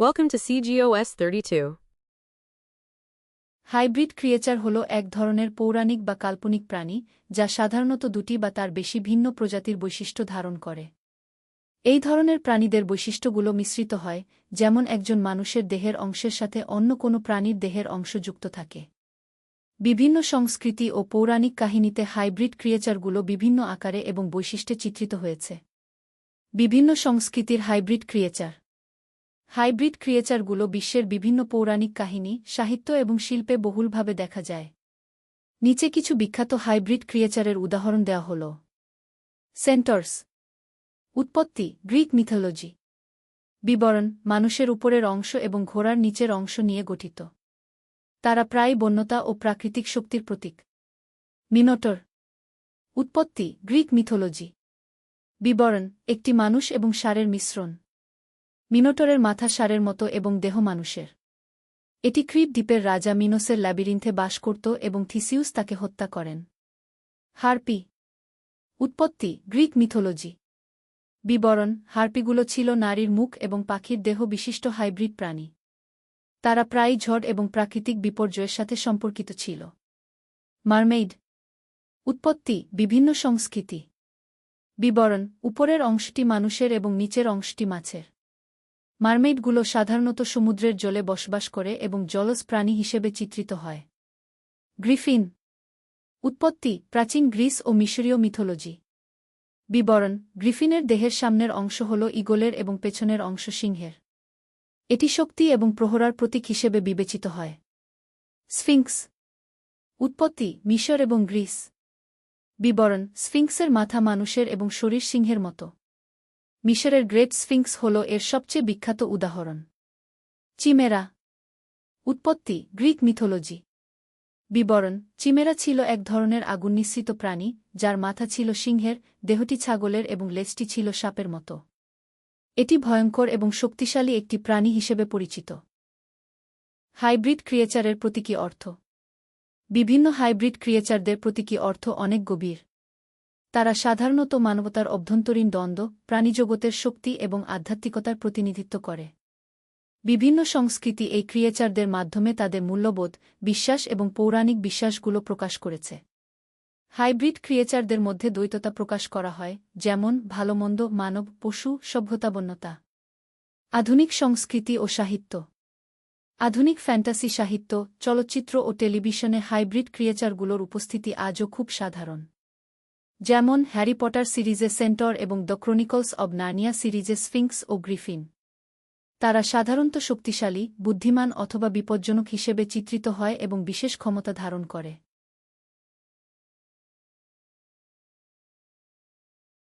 Welcome to CGOS 32. Hybrid creature হল এক ধরনের পৌরাণিক বা কাল্পনিক প্রাণী, যা সাধারণত দুটি বা তার বেশি ভিন্ন প্রজাতির বৈশিষ্ট্য ধারণ করে। এই ধরনের প্রাণীদের বৈশিষ্ট্যগুলো মিশ্রিত হয়, যেমন একজন মানুষের দেহের অংশের সাথে অন্য কোনো প্রাণীর দেহের অংশ যুক্ত থাকে। বিভিন্ন সংস্কৃতি ও পৌরাণিক কাহিনীতে হাইব্রিড ক্রিয়েচারগুলো বিভিন্ন আকারে এবং বৈশিষ্ট্যে চিত্রিত হয়েছে। বিভিন্ন সংস্কৃতির হাইব্রিড ক্রিয়েচার হাইব্রিড ক্রিয়েচারগুলো বিশ্বের বিভিন্ন পৌরাণিক কাহিনী, সাহিত্য এবং শিল্পে বহুলভাবে দেখা যায়। নিচে কিছু বিখ্যাত হাইব্রিড ক্রিয়েচারের উদাহরণ দেওয়া হল। সেন্টর্স। উৎপত্তি, গ্রিক মিথোলজি। বিবরণ, মানুষের উপরের অংশ এবং ঘোড়ার নিচের অংশ নিয়ে গঠিত। তারা প্রায় বন্যতা ও প্রাকৃতিক শক্তির প্রতীক। মিনোটর। উৎপত্তি, গ্রিক মিথোলজি। বিবরণ, একটি মানুষ এবং সারের মিশ্রণ। মিনোটরের মাথা সারের মতো এবং দেহ মানুষের। এটি ক্রিপ দ্বীপের রাজা মিনোসের ল্যাবিরিন্থে বাস করত এবং থিসিউস তাকে হত্যা করেন। হারপি। উৎপত্তি, গ্রিক মিথোলজি। বিবরণ, হারপিগুলো ছিল নারীর মুখ এবং পাখির দেহ বিশিষ্ট হাইব্রিড প্রাণী। তারা প্রায়ই ঝড় এবং প্রাকৃতিক বিপর্যয়ের সাথে সম্পর্কিত ছিল। মারমেইড। উৎপত্তি, বিভিন্ন সংস্কৃতি। বিবরণ, উপরের অংশটি মানুষের এবং নিচের অংশটি মাছের। মারমেইডগুলো সাধারণত সমুদ্রের জলে বসবাস করে এবং জলজ প্রাণী হিসেবে চিত্রিত হয়। গ্রিফিন। উৎপত্তি, প্রাচীন গ্রিস ও মিশরীয় মিথোলজি। বিবরণ, গ্রিফিনের দেহের সামনের অংশ হল ইগলের এবং পেছনের অংশ সিংহের। এটি শক্তি এবং প্রহরার প্রতীক হিসেবে বিবেচিত হয়। স্ফিংক্স উৎপত্তি, মিশর এবং গ্রিস। বিবরণ স্ফিংক্সের মাথা মানুষের এবং শরীর সিংহের মতো। মিশরের গ্রেট স্ফিংস হল এর সবচেয়ে বিখ্যাত উদাহরণ। চিমেরা। উৎপত্তি, গ্রিক মিথোলজি। বিবরণ, চিমেরা ছিল এক ধরনের আগুন নিঃসৃত প্রাণী, যার মাথা ছিল সিংহের, দেহটি ছাগলের এবং লেজটি ছিল সাপের মতো। এটি ভয়ঙ্কর এবং শক্তিশালী একটি প্রাণী হিসেবে পরিচিত। হাইব্রিড ক্রিয়েচারের প্রতীকী অর্থ। বিভিন্ন হাইব্রিড ক্রিয়েচারদের প্রতীকী অর্থ অনেক গভীর। তারা সাধারণত মানবতার অভ্যন্তরীণ দ্বন্দ্ব, প্রাণীজগতের শক্তি এবং আধ্যাত্মিকতার প্রতিনিধিত্ব করে। বিভিন্ন সংস্কৃতি এই ক্রিয়েচারদের মাধ্যমে তাদের মূল্যবোধ, বিশ্বাস এবং পৌরাণিক বিশ্বাসগুলো প্রকাশ করেছে। হাইব্রিড ক্রিয়েচারদের মধ্যে দ্বৈততা প্রকাশ করা হয়, যেমন ভালোমন্দ, মানব, পশু সভ্যতাবন্যতা আধুনিক সংস্কৃতি ও সাহিত্য। আধুনিক ফ্যান্টাসি সাহিত্য, চলচ্চিত্র ও টেলিভিশনে হাইব্রিড ক্রিয়েচারগুলোর উপস্থিতি আজও খুব সাধারণ। যেমন হ্যারি পটার সিরিজে সেন্টর এবং দ্য ক্রনিকলস অব নার্নিয়া সিরিজে স্ফিংস ও গ্রিফিন। তারা সাধারণত শক্তিশালী, বুদ্ধিমান অথবা বিপজ্জনক হিসেবে চিত্রিত হয় এবং বিশেষ ক্ষমতা ধারণ করে।